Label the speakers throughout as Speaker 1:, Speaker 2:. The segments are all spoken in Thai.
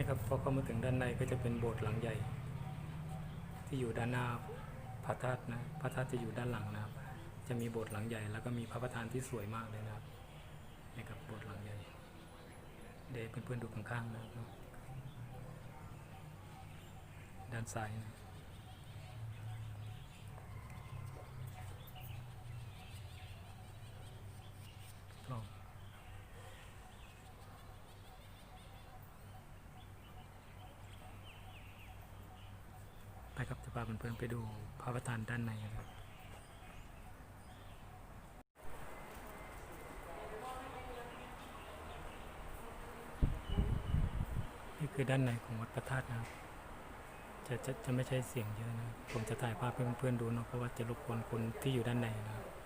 Speaker 1: นี่ครับพอเข้ามาถึงด้านในก็จะเป็นโบสถ์หลังใหญ่ ที่อยู่ด้านหน้าพระธาตุนะพระธาตุจะอยู่ด้านหลังนะครับ จะมีโบสถ์หลังใหญ่ แล้วก็มีพระประธานที่สวยมากเลยนะครับนี่ครับโบสถ์หลังใหญ่เดี๋ยวเพื่อนๆดูข้างๆนะครับด้านซ้ายนะลอง ไปครับจะพาเพื่อนๆไปดูพระประธานด้านในนะครับนี่คือด้านในของวัดพระธาตุนะครับจะจะจะไม่ใช่เสียงเยอะนะผมจะถ่ายภาพให้เพื่อนๆดูเนาะเพราะว่าจะรบกวนคนที่อยู่ด้านในนะครับ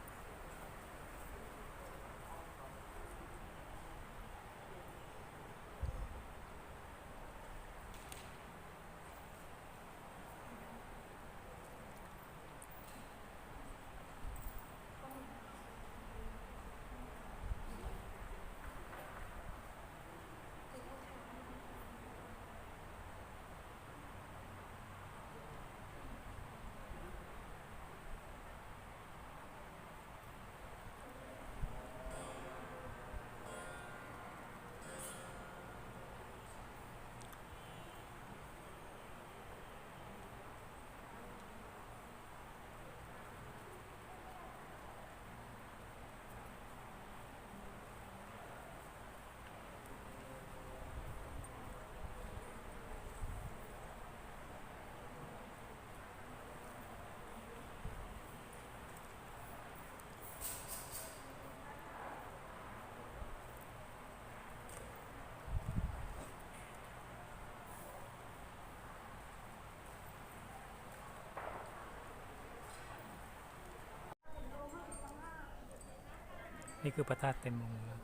Speaker 1: นี่คือพระธาตุเต็มองค์นะ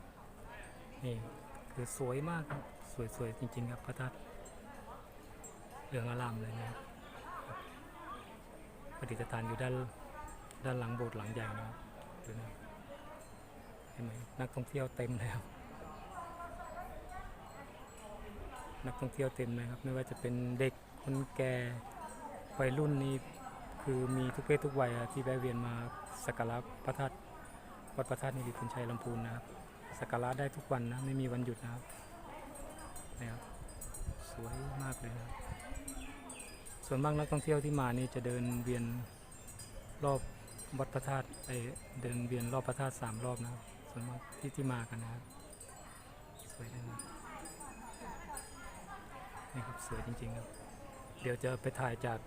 Speaker 1: นี่คือสวยมากสวยๆจริง ๆ ครับพระธาตุเหลืองอลามเลยนะประดิษฐานอยู่ด้านด้านหลังโบสถ์หลังใหญ่นะครับดูนะเห็นไหมนักท่องเที่ยวเต็มแล้ว นักท่องเที่ยวเต็มเลยครับ ไม่ว่าจะเป็นเด็กคนแก่วัยรุ่นนี่คือมีทุกเพศทุกวัยที่แวะเวียนมาสักการะพระธาตุ วัดพระธาตุนิริพุนชัยลำพูนนะครับสักการะได้ทุกวันนะไม่มีวันหยุดนะครับนะครับสวยมากเลยนะส่วนมากนักท่องเที่ยวที่มานี่จะเดินเวียนรอบวัดพระธาตุไปเดินเวียนรอบพระธาตุสามรอบนะครับส่วนมากที่ที่มากันนะครับสวยเลยนะนี่ครับสวยจริงๆครับ เดี๋ยวจะไปถ่ายจาก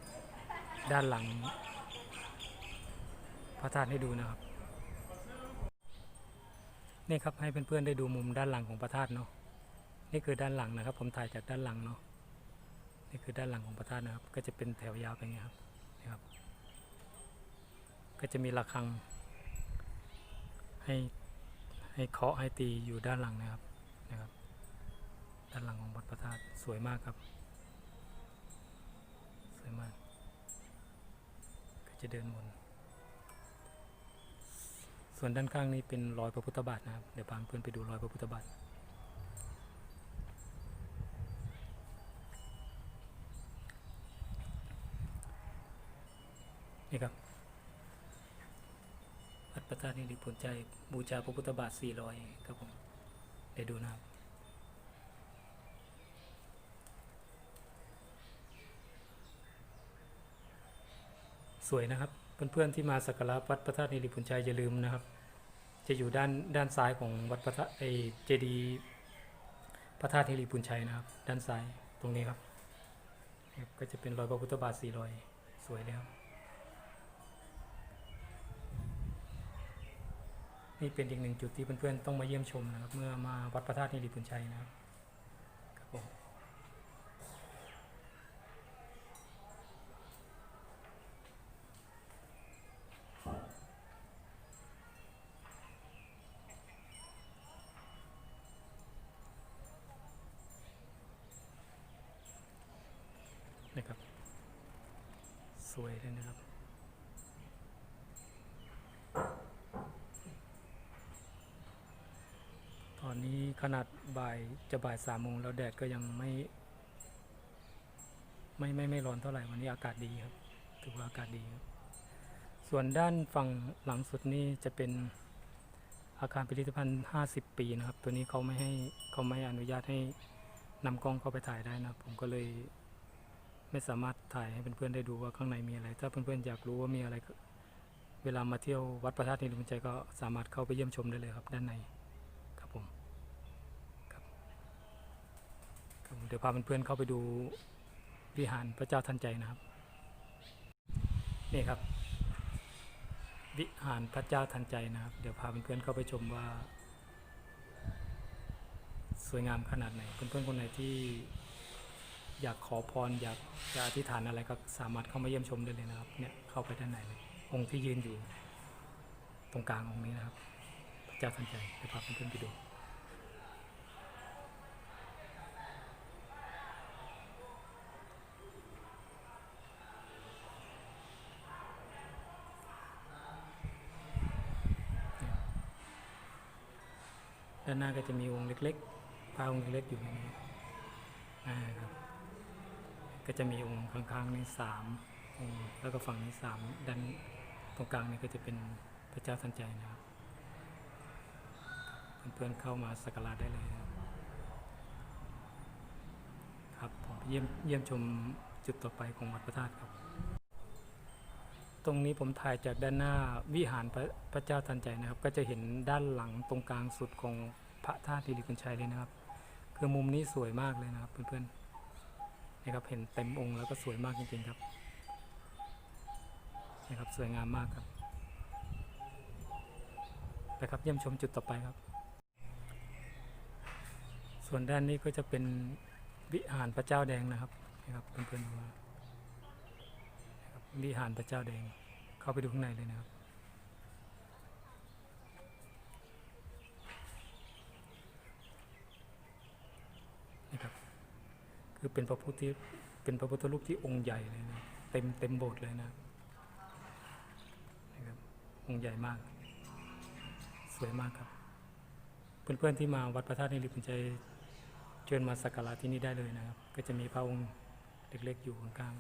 Speaker 1: ด้านหลังพระธาตุให้ดูนะครับ นี่ครับให้เพื่อนๆได้ดูมุมด้านหลังของพระธาตุเนาะนี่คือด้านหลังนะครับ ผมถ่ายจากด้านหลังเนาะนี่คือด้านหลังของพระธาตุนะครับ ก็จะเป็นแถวยาวไปอย่างเงี้ยครับนี่ครับ ก็จะมีระฆัง ให้ให้เคาะให้ตีอยู่ด้านหลังนะครับนะครับ ด้านหลังของวัดพระธาตุสวยมากครับ สวยมาก ก็จะเดินวน ส่วนด้านข้างนี้เป็นรอยพระพุทธบาทนะครับ เดี๋ยวพาเพื่อนไปดูรอยพระพุทธบาทนี่ครับวัดพระธาตุนิริพุนใจบูชาพระพุทธบาท 400 ครับผม เดี๋ยวดูนะครับสวยนะครับ เพื่อนๆที่มาสักการะวัดพระธาตุนิริพุนชัยอย่าลืมนะครับ จะอยู่ด้านด้านซ้ายของวัดพระธาตุไอเจดีพระธาตุนิริพุนชัยนะครับ ด้านซ้ายตรงนี้ครับ ก็จะเป็นรอยพระพุทธบาทสี่รอยสวยเลยครับนี่เป็นอีกหนึ่งจุดที่เพื่อนๆต้องมาเยี่ยมชมนะครับ เมื่อมาวัดพระธาตุนิริพุนชัยนะครับผม นะครับ สวยเลย นะครับ ตอนนี้ขนาดบ่ายจะบ่ายสามโมงแล้วแดดก็ยังไม่ ไม่ไม่ไม่ร้อนเท่าไหร่วันนี้อากาศดีครับถือว่าอากาศดีครับส่วนด้านฝั่งหลังสุดนี่จะเป็นอาคารพิพิธภัณฑ์ 50 ปีนะครับ ตัวนี้เขาไม่ให้เขาไม่อนุญาตให้นำกล้องเข้าไปถ่ายได้นะ ผมก็เลย ไม่สามารถถ่ายให้เพื่อนๆได้ดูว่าข้างในมีอะไร ถ้าเพื่อนๆอยากรู้ว่ามีอะไร เวลามาเที่ยววัดพระธาตุนิรุนใจก็สามารถเข้าไปเยี่ยมชมได้เลยครับ ด้านในครับผมครับครับเดี๋ยวพาเพื่อนๆเข้าไปดูวิหารพระเจ้าทันใจนะครับ นี่ครับ วิหารพระเจ้าทันใจนะครับ เดี๋ยวพาเพื่อนๆเข้าไปชมว่า สวยงามขนาดไหนเพื่อนๆคนไหนที่ อยากขอพรอยากจะอธิษฐานอะไรก็สามารถเข้ามาเยี่ยมชมได้เลยนะครับเนี่ยเข้าไปด้านในเลยองค์ที่ยืนอยู่ ตรงกลางองค์นี้นะครับ พระเจ้าทันใจเดี๋ยวพาเพื่อนๆไปดูด้านหน้าก็จะมีองค์เล็กๆพระองค์เล็กๆอยู่ในนี้อ่าครับ ก็จะมีองค์ข้างๆนี้สามองค์แล้วก็ฝั่งนี้สามด้านตรงกลางนี่ก็จะเป็นพระเจ้าทันใจนะครับเพื่อนๆเข้ามาสักการะได้เลยนะครับครับผมเยี่ยมเยี่ยมชมจุดต่อไปของวัดพระธาตุครับ ตรงนี้ผมถ่ายจากด้านหน้าวิหารพระพระเจ้าทันใจนะครับ ก็จะเห็นด้านหลังตรงกลางสุดของพระธาตุทิริคุณชัยเลยนะครับ คือมุมนี้สวยมากเลยนะครับเพื่อนๆ นะครับเห็นเต็มองค์แล้วก็สวยมากจริงๆครับนะครับสวยงามมากครับนะครับเยี่ยมชมจุดต่อไปครับ ส่วนด้านนี้ก็จะเป็นวิหารพระเจ้าแดงนะครับนะครับเพื่อนๆดูนะครับวิหารพระเจ้าแดงเข้าไปดูข้างในเลยนะครับ คือเป็นพระพุทธที่เป็นพระพุทธรูปที่องค์ใหญ่เลยนะเต็มเต็มโบสถ์เลยนะนะครับองค์ใหญ่มาก สวยมากครับ เพื่อนๆที่มาวัดพระธาตุนิริพุนใจเชิญมาสักการะที่นี่ได้เลยนะครับ ก็จะมีพระองค์เล็กๆอยู่ข้าง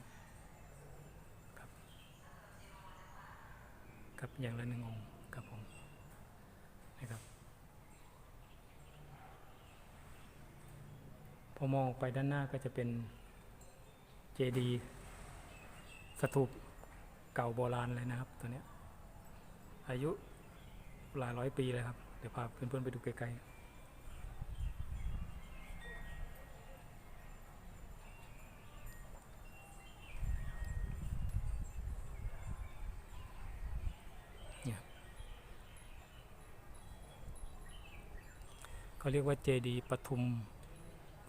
Speaker 1: ๆครับครับอย่างละหนึ่งองค์ครับผมนะครับ อมองไปด้านหน้าก็จะเป็นเจดีสถูปเก่าโบราณเลยนะครับตัวเนี้ยอายุหลายร้อยปีเลยครับ เดี๋ยวพาเพื่อนๆไปดูไกลๆเนี่ยเขาเรียกว่าเจดีปทุม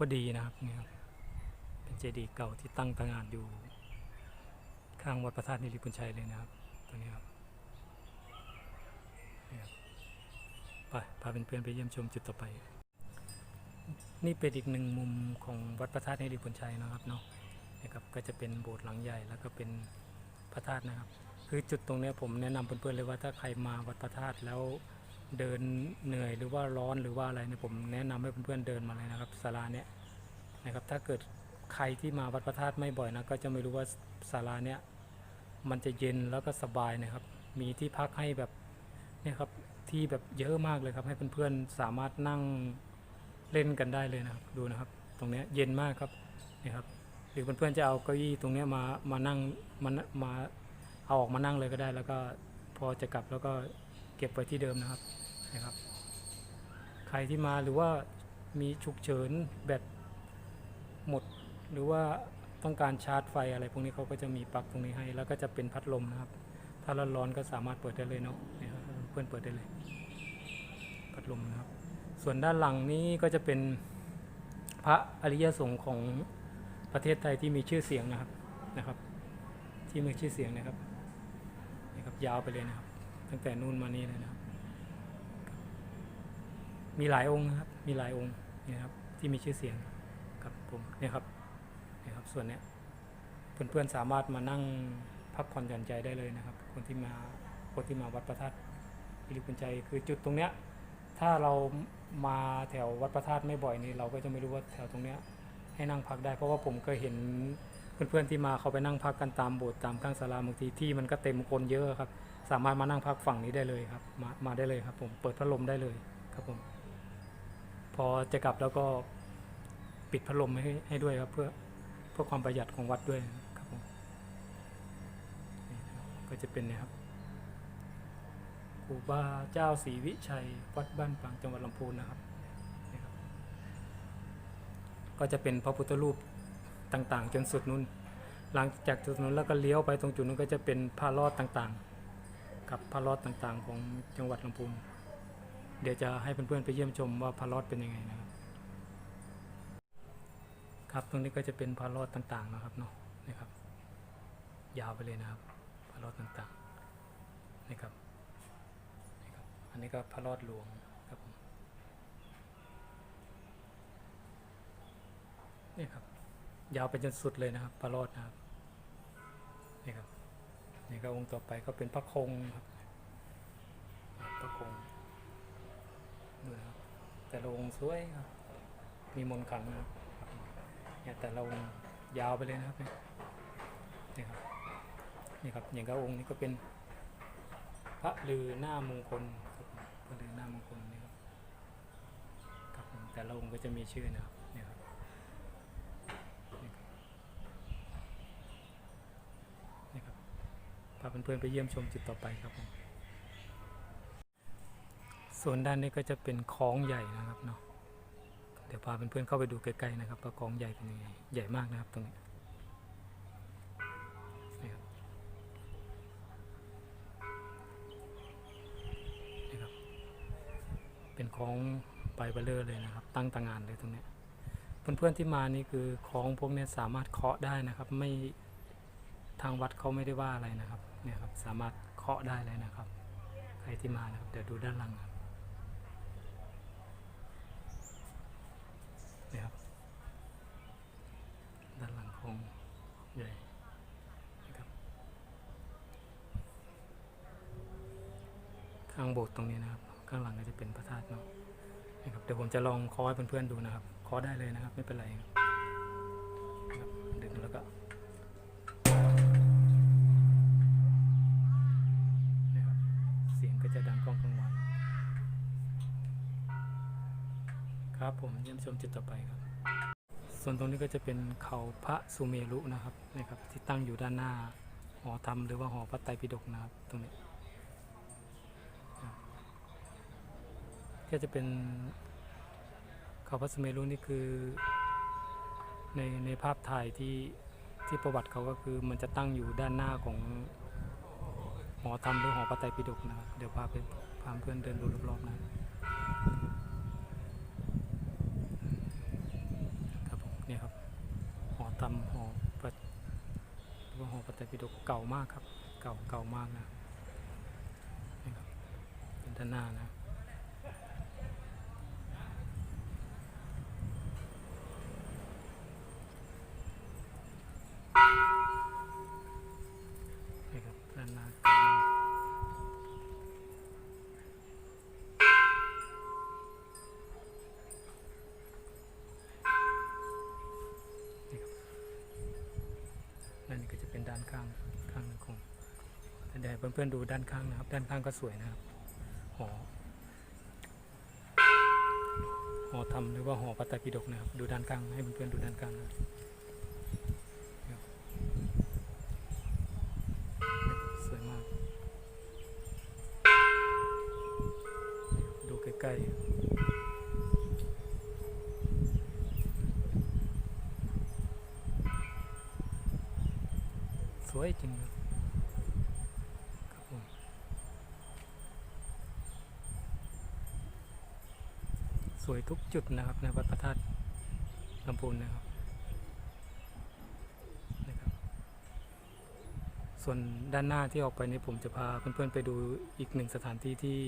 Speaker 1: วดีนะครับเนี่ครับเป็นเจดีย์เก่าที่ตั้งตระหงานอยู่ข้างวัดพระธาตุนิริพุนชัยเลยนะครับตัวนี้ครับไปพาเพื่อนๆไปเยี่ยมชมจุดต่อไป นี่เป็นอีกหนึ่งมุมของวัดพระธาตุนิริพุนชัยนะครับเนาะนะครับก็จะเป็นโบสถ์หลังใหญ่แล้วก็เป็นพระธาตุนะครับ คือจุดตรงนี้ผมแนะนำเพื่อนๆเลยว่าถ้าใครมาวัดพระธาตุแล้ว เดินเหนื่อยหรือว่าร้อนหรือว่าอะไรเนี่ยผมแนะนำให้เพื่อนๆเดินมาเลยนะครับศาลาเนี่ยนะครับถ้าเกิดใครที่มาวัดพระธาตุไม่บ่อยนะก็จะไม่รู้ว่าศาลาเนี่ยมันจะเย็นแล้วก็สบายนะครับ มีที่พักให้แบบเนี่ยครับที่แบบเยอะมากเลยครับ ให้เพื่อนๆสามารถนั่งเล่นกันได้เลยนะครับดูนะครับ ตรงเนี้ยเย็นมากครับนี่ครับหรือเพื่อนๆจะเอาเก้าอี้ตรงเนี้ยมามานั่งมามาเอาออกมานั่งเลยก็ได้ แล้วก็พอจะกลับแล้วก็เก็บไว้ที่เดิมนะครับ นะครับ ใครที่มาหรือว่ามีฉุกเฉินแบตหมดหรือว่าต้องการชาร์จไฟอะไรพวกนี้เขาก็จะมีปลั๊กตรงนี้ให้ แล้วก็จะเป็นพัดลมนะครับ ถ้าร้อนๆก็สามารถเปิดได้เลยเนาะเนี่ยเพื่อนเปิดได้เลย พัดลมนะครับ ส่วนด้านหลังนี้ก็จะเป็นพระอริยสงฆ์ของประเทศไทยที่มีชื่อเสียงนะครับนะครับ ที่มีชื่อเสียงนะครับนะครับ ยาวไปเลยนะครับ ตั้งแต่นู่นมานี่เลยนะครับ มีหลายองค์ครับ มีหลายองค์นี่ครับที่มีชื่อเสียงครับผมเนี่ยครับเนี่ยครับส่วนเนี้ยเพื่อนๆสามารถมานั่งพักผ่อนหย่อนใจได้เลยนะครับ คนที่มาคนที่มาวัดพระธาตุอิริพุนใจคือจุดตรงเนี้ยถ้าเรามาแถววัดพระธาตุไม่บ่อยนี่เราก็จะไม่รู้ว่าแถวตรงเนี้ยให้นั่งพักได้เพราะว่าผมเคยเห็นเพื่อนๆที่มาเขาไปนั่งพักกันตามโบสถ์ตามข้างศาลาบางทีที่มันก็เต็มคนเยอะครับ สามารถมานั่งพักฝั่งนี้ได้เลยครับ มามาได้เลยครับ ผมเปิดพัดลมได้เลยครับผม พอจะกลับแล้วก็ปิดพัดลมให้ให้ด้วยครับ เพื่อเพื่อความประหยัดของวัดด้วยครับผมก็จะเป็นเนะครับครูบาเจ้าศรีวิชัยวัดบ้านปางจังหวัดลำพูนนะครับนี่ครับ ก็จะเป็นพระพุทธรูปต่างๆ จนสุดนู้น หลังจากจุดนู้นแล้วก็เลี้ยวไปตรงจุดนู้นก็จะเป็นพระรอดต่างๆ กับพระรอดต่างๆ ของจังหวัดลำพูน เดี๋ยวจะให้เพื่อนๆไปเยี่ยมชมว่าพระรอดเป็นยังไงนะครับ ครับตรงนี้ก็จะเป็นพระรอดต่างๆนะครับเนาะนี่ครับ ยาวไปเลยนะครับพระรอดต่างๆนี่ครับนี่ครับ อันนี้ก็พระรอดหลวงครับผมนี่ครับ ยาวไปจนสุดเลยนะครับพระรอดนะครับนี่ครับนี่ก็องค์ต่อไปก็เป็นพระคงครับพระคง ดูนะครับแต่ละองค์สวยครับมีมนต์ขลังนะครับเนี่ยแต่ละองค์ยาวไปเลยนะครับเนี่ยครับนี่ครับอย่างกับองค์นี้ก็เป็นพระลือหน้ามงคลครับพระลือหน้ามงคลนี่ครับครับแต่ละองค์ก็จะมีชื่อนะครับเนี่ยครับนี่ครับพาเพื่อนๆไปเยี่ยมชมจุดต่อไปครับผม ส่วนด้านนี้ก็จะเป็นคลองใหญ่นะครับเนาะเดี๋ยวพาเพื่อนๆเข้าไปดูใกล้ๆนะครับว่าคลองใหญ่เป็นยังไงใหญ่มากนะครับตรงนี้เป็นคลองไปเบลเลอร์เลยนะครับ ตั้งต่างานเลยตรงนี้เพื่อนๆที่มานี่คือคลองพวกนี้สามารถเคาะได้นะครับ ไม่ทางวัดเขาไม่ได้ว่าอะไรนะครับเนี่ยครับสามารถเคาะได้เลยนะครับ ใครที่มานะครับเดี๋ยวดูด้านหลังครับเนี่ยครับ ด้านหลังของใหญ่นะครับ ข้างโบสถ์ตรงนี้นะครับ ข้างหลังก็จะเป็นพระธาตุเนาะนะครับเดี๋ยวผมจะลองคาะให้เพื่อนๆดูนะครับคาะได้เลยนะครับ ไม่เป็นไรดึงแล้วก็นะครับเสียงก็จะดังก้องกังวานครับผมเยี่ยมชมจุดต่อไปครับ ส่วนตรงนี้ก็จะเป็นเขาพระสุเมรุนะครับนะครับ ที่ตั้งอยู่ด้านหน้าหอธรรมหรือว่าหอพระไตรปิฎกนะครับ ตรงนี้ครับ ก็จะเป็นเขาพระสเมรุนี่คือในในภาพถ่ายที่ที่ประวัติเขาก็คือมันจะตั้งอยู่ด้านหน้าของหอธรรมหรือหอพระไตรปิฎกนะครับเดี๋ยวพาไปพาเพื่อนเดินดูรอบๆนะครับผมนี่ครับหอธรรมหอพระหรือว่าหอพระไตรปิฎกเก่ามากครับ เก่าเก่ามากนะนี่ครับเป็นด้านหน้านะ เพื่อนๆดูด้านข้างนะครับ ด้านข้างก็สวยนะครับหอหอธรรมหรือว่าหอพระไตรปิฎกนะครับ ดูด้านข้างให้เพื่อนๆดูด้านข้างนะสวยมาก ดูใกล้ๆสวยจริงครับครับผม สวยทุกจุดนะครับในวัดพระธาตุลำพูนนะครับนะครับ ส่วนด้านหน้าที่ออกไปนี้ผมจะพาเพื่อนๆไปดูอีกหนึ่งสถานที่ที่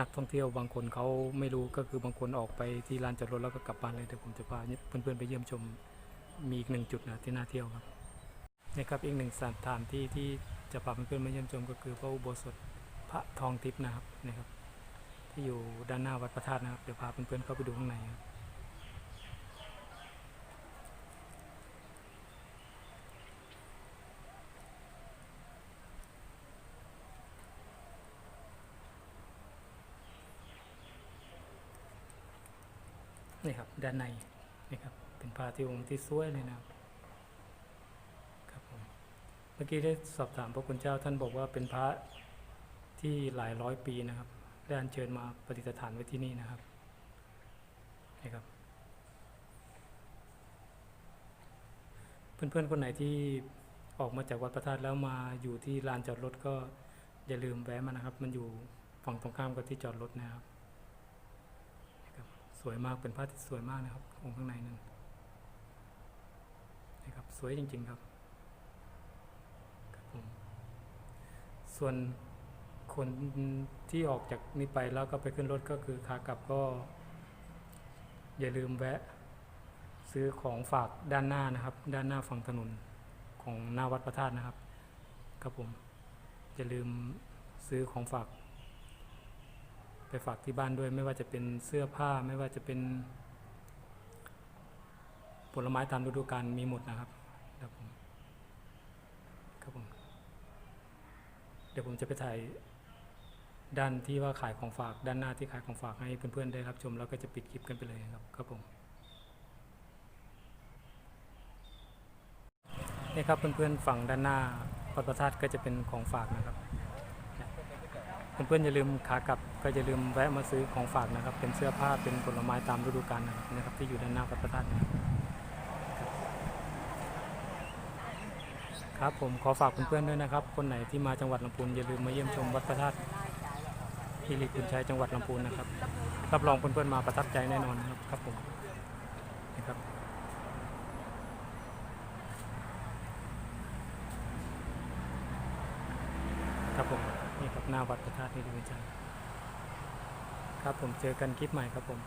Speaker 1: นักท่องเที่ยวบางคนเขาไม่รู้ก็คือบางคนออกไปที่ลานจอดรถแล้วก็กลับบ้านเลยเดี๋ยวผมจะพาเพื่อนๆไปเยี่ยมชมมีอีกหนึ่งจุดนะที่น่าเที่ยวครับนะครับอีกหนึ่งสถานที่ที่จะพาเพื่อนๆมาเยี่ยมชมก็คือพระอุโบสถพระทองทิพย์นะครับนะครับ ที่อยู่ด้านหน้าวัดพระธาตุนะครับ เดี๋ยวพาเพื่อนๆเข้าไปดูข้างในครับนี่ครับ ด้านในนี่ครับ เป็นพที่องค์ที่สวยเลยนะครับครับผมเมื่อกี้ได้สอบถามพระคุณเจ้าท่านบอกว่าเป็นพระที่หลายร้อยปีนะครับ ได้อัญเชิญมาประดิษฐานไว้ที่นี่นะครับนี่ครับ เพื่อนๆคนไหนที่ออกมาจากวัดพระธาตุแล้วมาอยู่ที่ลานจอดรถก็อย่าลืมแวะมานะครับ มันอยู่ฝั่งตรงข้ามกับที่จอดรถนะครับนะครับ สวยมากเป็นพระที่สวยมากนะครับองค์ข้างในนั้นนะครับสวยจริงๆครับครับผมส่วน คนที่ออกจากนี้ไปแล้วก็ไปขึ้นรถก็คือขากลับก็ อย่าลืมแวะ ซื้อของฝากด้านหน้านะครับ ด้านหน้าฝั่งถนนของหน้าวัดพระธาตุนะครับ ครับผมอย่าลืมซื้อของฝาก ไปฝากที่บ้านด้วย ไม่ว่าจะเป็นเสื้อผ้าไม่ว่าจะเป็น ผลไม้ตามฤดูกาลมีหมดนะครับ ครับผมครับผมเดี๋ยวผมจะไปถ่าย ด้านที่ว่าขายของฝากด้านหน้าที่ขายของฝากให้เพื่อนๆได้รับชมแล้วก็จะปิดคลิปกันไปเลยครับครับผมนี่ครับเพื่อนๆฝั่งด้านหน้าวัดพระธาตุก็จะเป็นของฝากนะครับเพื่อนๆอย่าลืมขากลับก็อย่าลืมแวะมาซื้อของฝากนะครับ เป็นเสื้อผ้าเป็นผลไม้ตามฤดูกาลนะครับนะครับที่อยู่ด้านหน้าวัดพระธาตุนะครับครับผมขอฝากเพื่อนๆด้วยนะครับ คนไหนที่มาจังหวัดลำพูนอย่าลืมมาเยี่ยมชมวัดพระธาตุ ที่ริคุณชัยจังหวัดลำพูนนะครับ รับรองเพื่อนๆมาประทับใจแน่นอนครับครับผมนะครับครับผมนี่ครับหน้าวัดพระธาตุนี่ดูใจครับผมเจอกันคลิปใหม่ครับผม